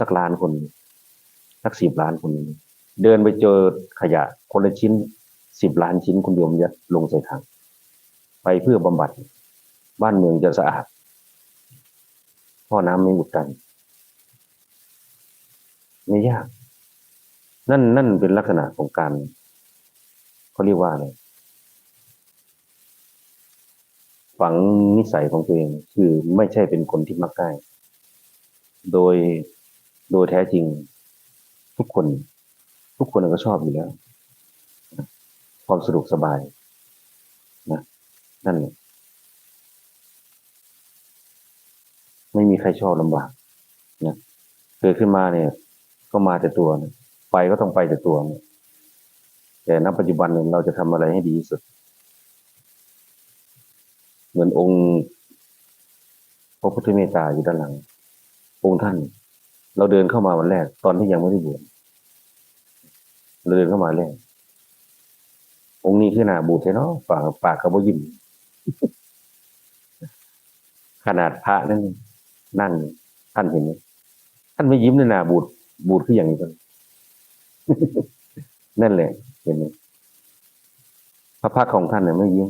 สักล้านคนสักสิบล้านคน เดินไปเจอขยะคนละชิ้นสิบล้านชิ้นคุณโยมยัดลงใส่ถังไปเพื่อบำบัด บ้านเมืองจะสะอาดพ่อน้ำไม่อุดตัน ไม่ยาก นั่นนั่นเป็นลักษณะของการเขาเรียกว่าอะไรฝังนิสัยของตัวเองคือไม่ใช่เป็นคนที่มักง่าย โดย โดยแท้จริง ทุกคน ทุกคนก็ชอบอยู่แล้ว ความสะดวกสบายนะนั่นไม่มีใครชอบลำบากนะเกิดขึ้นมาเนี่ย ก็มาแต่ตัวนะไปก็ต้องไปแต่ตัวนะแต่ณปัจจุบันเนี่ยเราจะทำอะไรให้ดีที่สุด เหมือนองค์พระพุทธเมตตาอยู่ด้านหลัง องค์ท่าน เราเดินเข้ามาวันแรก ตอนที่ยังไม่ได้บวชเราเดินเข้ามาแรกองค์นี้คือหน้าบูดใช่เนาะปากปากกระบยิ้มขนาดพระนั่นนั่งท่านเห็นไหมท่านไม่ยิ้มในหน้าบูดบูดคืออย่างนี้กันนั่นแหละ เห็นไหมพระพักตร์ของท่านเนี่ยไม่ยิ้ม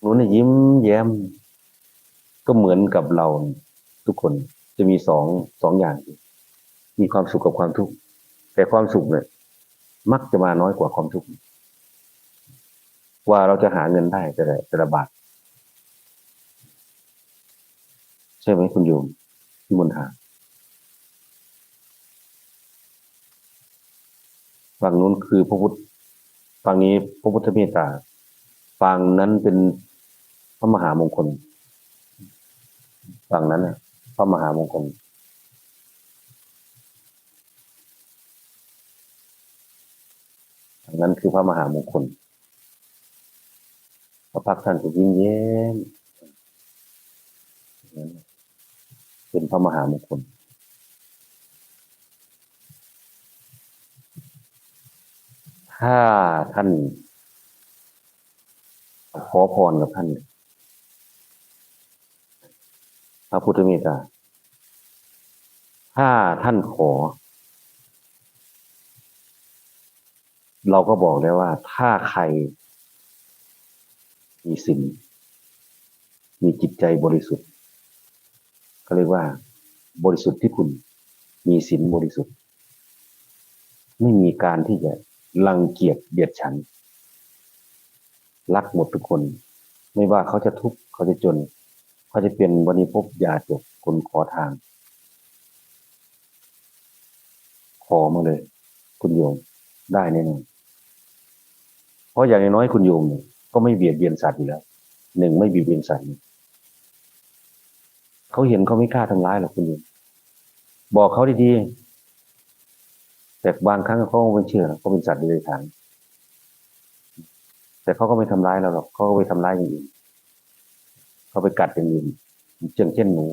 หนูเนี่ยยิ้มแย้ม ก็เหมือนกับเราทุกคน จะมีสองสองอย่าง มีความสุขกับความทุกข์แต่ความสุขเนี่ยมักจะมาน้อยกว่าความทุกข์ว่าเราจะหาเงินได้แต่ละแต่ละบาทใช่ไหมคุณโยมที่มนหาฝั่งนู้นคือพระพุทธฝั่งนี้พระพุทธเมตตาฝั่งนั้นเป็นพระมหามงคลฝั่งนั้นน่ะ พระมหามงคลฝั่นั้นคือพระมหามงคลพระพักตร์ท่านจะยิ้มแย้มนั่นเป็นพระมหามงคลถ้าท่านขอพรกับท่านพ ระพุทธเมตตาถ้าท่านขอ เราก็บอกได้ว่า ถ้าใคร มีศีลมีจิตใจบริสุทธิ์เขาเรียกว่า บริสุทธิ์ที่คุณมีศีลบริสุทธิ์ ไม่มีการที่จะรังเกียจเบียดฉัน รักหมดทุกคน ไม่ว่าเขาจะทุกข์เขาจะจน เขาจะเป็นวันนี้พบยาจกคนขอทาง ขอมาเลย คุณโยมได้แน่นอนเพราะอย่างน้อยๆคุณโยมก็ไม่เบียดเบียนสัตว์อยู่แล้วหนึ่งไม่เบียดเบียนสัตว์เขาเห็นเขาไม่กล้าทำร้ายหรอกคุณโยมบอกเขาดีๆแต่บางครั้งเขาไม่เชื่อเขาเป็นสัตว์เดรัจฉานแต่เขาก็ไม่ทำร้ายเราหรอกเขาก็ไปทำร้ายอย่างอื่น เขาไปกัดอย่างอื่นเช่นเช่นหนู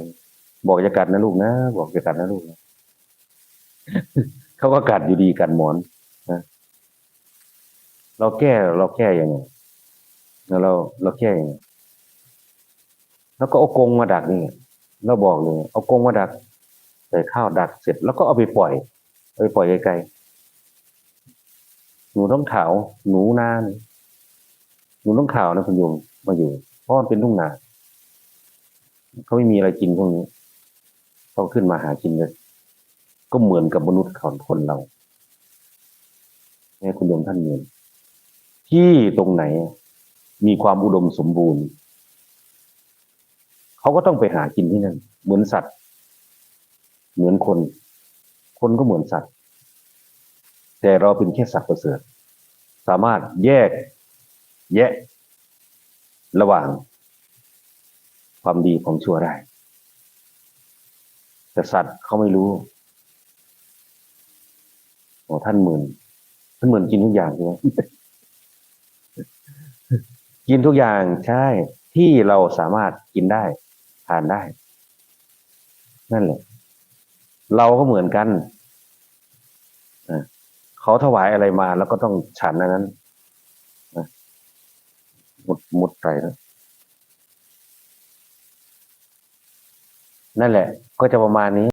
บอกอย่ากัดนะลูกนะบอกอย่ากัดนะลูกนะเขาก็กัดอยู่ดีกัดหมอนนะเราแก้เราแก้ยังไงแล้วเราเราแก้ยังไงแล้วก็เอากรงมาดักนี่เราบอกเลยเอากรงมาดักใส่ข้าวดักเสร็จ แล้วก็เอาไปปล่อยเอาไปปล่อยไกลๆหนูต้องขาวหนูนานหนูต้องขาวนะคุณโยมมาอยู่เพราะมันเป็นทุ่งนา เขาไม่มีอะไรกินพวกนี้เขาขึ้นมาหากินเลย ก็เหมือนกับมนุษย์ของคนเราเนี่ยคุณโยมท่านเห็นที่ตรงไหนมีความอุดมสมบูรณ์เขาก็ต้องไปหากินที่นั่นเหมือนสัตว์ เหมือนคน คนก็เหมือนสัตว์ แต่เราเป็นแค่สัตว์ประเสริฐสามารถแยกแยะ ระหว่าง ความดีความชั่วได้ แต่สัตว์เขาไม่รู้โอ้ท่านหมื่นท่านหมื่นกินทุกอย่างใช่ไหมกินทุกอย่างใช่ ที่เราสามารถกินได้ ทานได้ นั่นแหละ เราก็เหมือนกันเขาถวายอะไรมาแล้วก็ต้องฉันนนั้น หมดหมดไปแล้ว นั่นแหละ ก็จะประมาณนี้